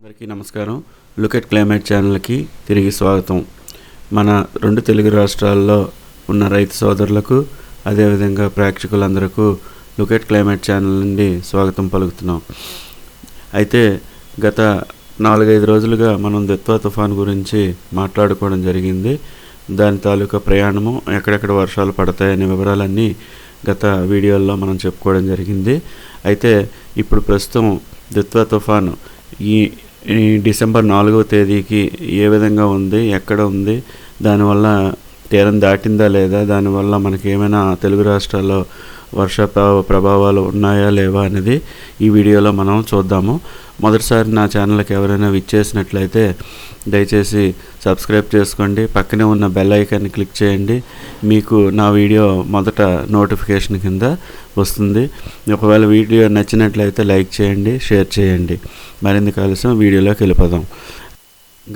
అందరికీ నమస్కారం. Look at climate ఛానల్కి తిరిగి స్వాగతం. మన రెండు తెలుగు రాష్ట్రాల్లో ఉన్న రైతు సోదరులకు అదేవిధంగా ప్రేక్షకులందరకు లుకెట్ క్లైమేట్ ఛానల్ నుండి స్వాగతం పలుకుతున్నాం. అయితే గత నాలుగైదు రోజులుగా మనం దిత్వా తుఫాన్ గురించి మాట్లాడుకోవడం జరిగింది. దాని తాలూకా ప్రయాణము ఎక్కడెక్కడ వర్షాలు పడతాయనే వివరాలన్నీ గత వీడియోల్లో మనం చెప్పుకోవడం జరిగింది. అయితే ఇప్పుడు ప్రస్తుతం దిత్వా తుఫాను ఈ ఈ డిసెంబర్ నాలుగవ తేదీకి ఏ విధంగా ఉంది ఎక్కడ ఉంది దానివల్ల తీరం దాటిందా లేదా దానివల్ల మనకి ఏమైనా తెలుగు రాష్ట్రాల్లో వర్ష ప్రభావాలు ఉన్నాయా లేవా అనేది ఈ వీడియోలో మనం చూద్దాము. మొదటిసారి నా ఛానల్కి ఎవరైనా విచ్చేసినట్లయితే దయచేసి సబ్స్క్రైబ్ చేసుకోండి. పక్కనే ఉన్న బెల్ ఐకాన్ని క్లిక్ చేయండి. మీకు నా వీడియో మొదట నోటిఫికేషన్ కింద వస్తుంది. ఒకవేళ వీడియో నచ్చినట్లయితే లైక్ చేయండి షేర్ చేయండి. మరిన్ని కలిసం వీడియోలోకి వెళ్ళిపోదాం.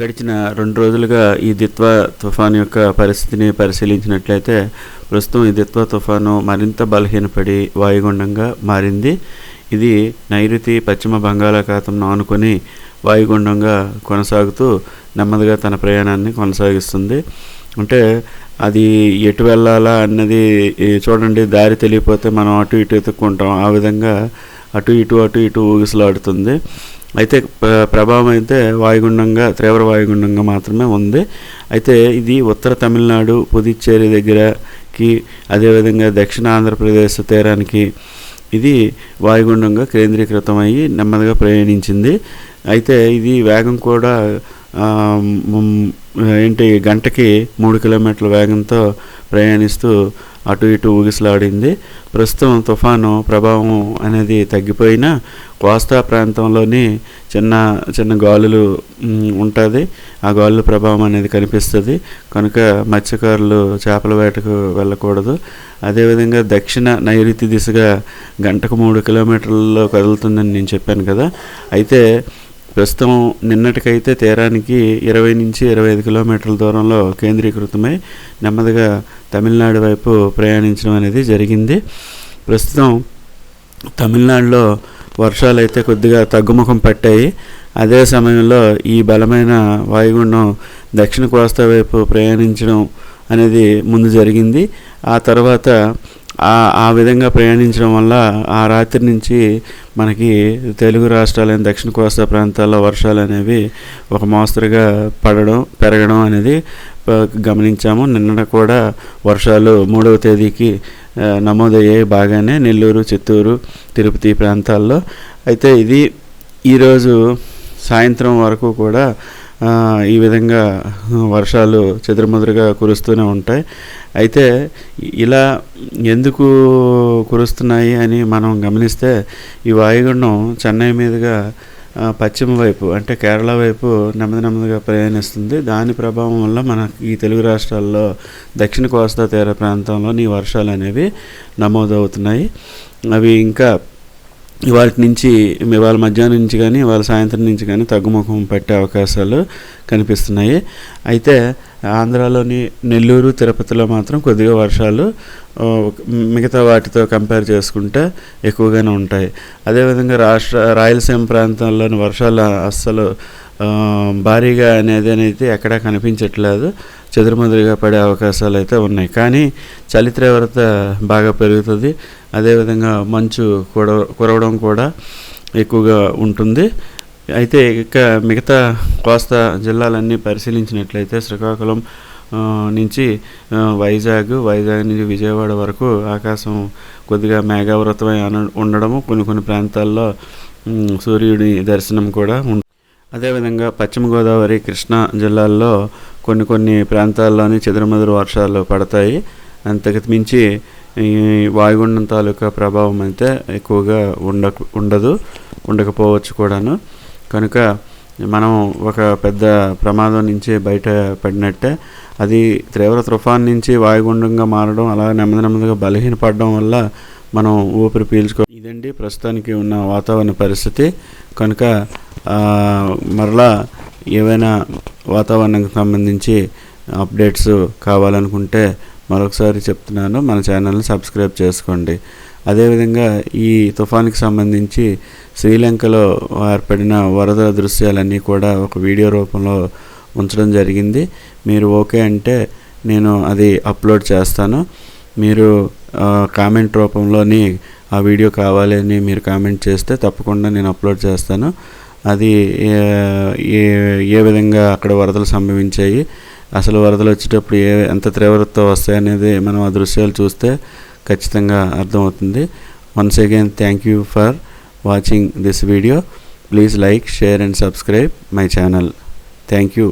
గడిచిన రెండు రోజులుగా ఈ దిత్వా తుఫాన్ యొక్క పరిస్థితిని పరిశీలించినట్లయితే ప్రస్తుతం ఈ దిత్వా తుఫాను మరింత బలహీనపడి వాయుగుండంగా మారింది. ఇది నైరుతి పశ్చిమ బంగాళాఖాతంను ఆనుకొని వాయుగుండంగా కొనసాగుతూ నెమ్మదిగా తన ప్రయాణాన్ని కొనసాగిస్తుంది. అంటే అది ఎటు వెళ్ళాలా అన్నది చూడండి దారి తెలియపోతే మనం అటు ఇటు ఎత్తుక్కుంటాం. ఆ విధంగా అటు ఇటు అటు ఇటు ఊగిసలాడుతుంది. అయితే ప్రభావం అయితే వాయుగుండంగా తీవ్ర వాయుగుండంగా మాత్రమే ఉంది. అయితే ఇది ఉత్తర తమిళనాడు పుదుచ్చేరి దగ్గరకి అదేవిధంగా దక్షిణ ఆంధ్రప్రదేశ్ తీరానికి ఇది వాయుగుండంగా కేంద్రీకృతం అయ్యి నెమ్మదిగా ప్రయాణించింది. అయితే ఇది వేగం కూడా ఏంటి గంటకి మూడు కిలోమీటర్ల వేగంతో ప్రయాణిస్తూ అటు ఇటు ఊగిసలాడింది. ప్రస్తుతం తుఫాను ప్రభావం అనేది తగ్గిపోయినా కోస్తా ప్రాంతంలోని చిన్న చిన్న గాలులు ఉంటుంది. ఆ గాలుల ప్రభావం అనేది కనిపిస్తుంది. కనుక మత్స్యకారులు చేపల వేటకు వెళ్ళకూడదు. అదేవిధంగా దక్షిణ నైరుతి దిశగా గంటకు మూడు కిలోమీటర్లలో కదులుతుందని నేను చెప్పాను కదా. అయితే ప్రస్తుతం నిన్నటికైతే తీరానికి ఇరవై నుంచి ఇరవై ఐదు కిలోమీటర్ల దూరంలో కేంద్రీకృతమై నెమ్మదిగా తమిళనాడు వైపు ప్రయాణించడం అనేది జరిగింది. ప్రస్తుతం తమిళనాడులో వర్షాలు అయితే కొద్దిగా తగ్గుముఖం పట్టాయి. అదే సమయంలో ఈ బలమైన వాయుగుండం దక్షిణ కోస్తా వైపు ప్రయాణించడం అనేది ముందు జరిగింది. ఆ తర్వాత ఆ విధంగా ప్రయాణించడం వల్ల ఆ రాత్రి నుంచి మనకి తెలుగు రాష్ట్రాలైన దక్షిణ కోస్తా ప్రాంతాల్లో వర్షాలు అనేవి ఒక మోస్తరుగా పడడం పెరగడం అనేది గమనించాము. నిన్న కూడా వర్షాలు మూడవ తేదీకి నమోదయ్యే నమోదయ్యాయి బాగానే నెల్లూరు చిత్తూరు తిరుపతి ప్రాంతాల్లో. అయితే ఇది ఈరోజు సాయంత్రం వరకు కూడా ఈ విధంగా వర్షాలు చెదురుమదురుగా కురుస్తూనే ఉంటాయి. అయితే ఇలా ఎందుకు కురుస్తున్నాయి అని మనం గమనిస్తే ఈ వాయుగుండం చెన్నై మీదుగా పశ్చిమ వైపు అంటే కేరళ వైపు నెమ్మది నెమ్మదిగా ప్రయాణిస్తుంది. దాని ప్రభావం వల్ల మన ఈ తెలుగు రాష్ట్రాల్లో దక్షిణ కోస్తా తీర ప్రాంతంలో ఈ వర్షాలు అనేవి నమోదవుతున్నాయి. అవి ఇంకా వాటి నుంచి ఇవాళ మధ్యాహ్నం నుంచి కానీ ఇవాళ సాయంత్రం నుంచి కానీ తగ్గుముఖం పట్టే అవకాశాలు కనిపిస్తున్నాయి. అయితే ఆంధ్రాలోని నెల్లూరు తిరుపతిలో మాత్రం కొద్దిగా వర్షాలు మిగతా వాటితో కంపేర్ చేసుకుంటే ఎక్కువగానే ఉంటాయి. అదేవిధంగా రాష్ట్ర రాయలసీమ ప్రాంతంలోని వర్షాలు అస్సలు భారీగా అనేది అనేది ఎక్కడా కనిపించట్లేదు. చెదురుమదురుగా పడే అవకాశాలు అయితే ఉన్నాయి. కానీ చలి తీవ్రత బాగా పెరుగుతుంది. అదేవిధంగా మంచు కుర కురవడం కూడా ఎక్కువగా ఉంటుంది. అయితే ఇక మిగతా కోస్తా జిల్లాలన్నీ పరిశీలించినట్లయితే శ్రీకాకుళం నుంచి వైజాగ్ వైజాగ్ నుంచి విజయవాడ వరకు ఆకాశం కొద్దిగా మేఘావృతమై ఉండడము కొన్ని కొన్ని ప్రాంతాల్లో సూర్యుడి దర్శనం కూడా ఉంటుంది అదేవిధంగా పశ్చిమ గోదావరి కృష్ణా జిల్లాల్లో కొన్ని కొన్ని ప్రాంతాల్లోని చెదురుమదురు వర్షాలు పడతాయి. అంతకు మించి ఈ వాయుగుండం తాలూకా ప్రభావం అయితే ఎక్కువగా ఉండ ఉండదు ఉండకపోవచ్చు కూడాను. కనుక మనం ఒక పెద్ద ప్రమాదం నుంచి బయట పడినట్టే అది తీవ్ర తుఫాన్ నుంచి వాయుగుండంగా మారడం అలా నెమ్మది నెమ్మదిగా బలహీనపడడం వల్ల మనం ఊపిరి పీల్చుకో ఇదండి ప్రస్తుతానికి ఉన్న వాతావరణ పరిస్థితి. కనుక మరలా ఏవైనా వాతావరణానికి సంబంధించి అప్డేట్స్ కావాలనుకుంటే మరొకసారి చెప్తున్నాను మన ఛానల్ని సబ్స్క్రైబ్ చేసుకోండి. అదేవిధంగా ఈ తుఫాన్కి సంబంధించి శ్రీలంకలో ఏర్పడిన వరద దృశ్యాలన్నీ కూడా ఒక వీడియో రూపంలో ఉంచడం జరిగింది. మీరు ఓకే అంటే నేను అది అప్లోడ్ చేస్తాను. మీరు కామెంట్ రూపంలోని ఆ వీడియో కావాలి అని మీరు కామెంట్ చేస్తే తప్పకుండా నేను అప్లోడ్ చేస్తాను. అది ఏ ఏ విధంగా అక్కడ వరదలు సంభవించాయి అసలు వరదలు వచ్చేటప్పుడు ఏ ఎంత తీవ్రతతో వస్తాయి అనేది మనం ఆ దృశ్యాలు చూస్తే ఖచ్చితంగా అర్థమవుతుంది. Once again thank you for watching this video please like share and subscribe my channel thank you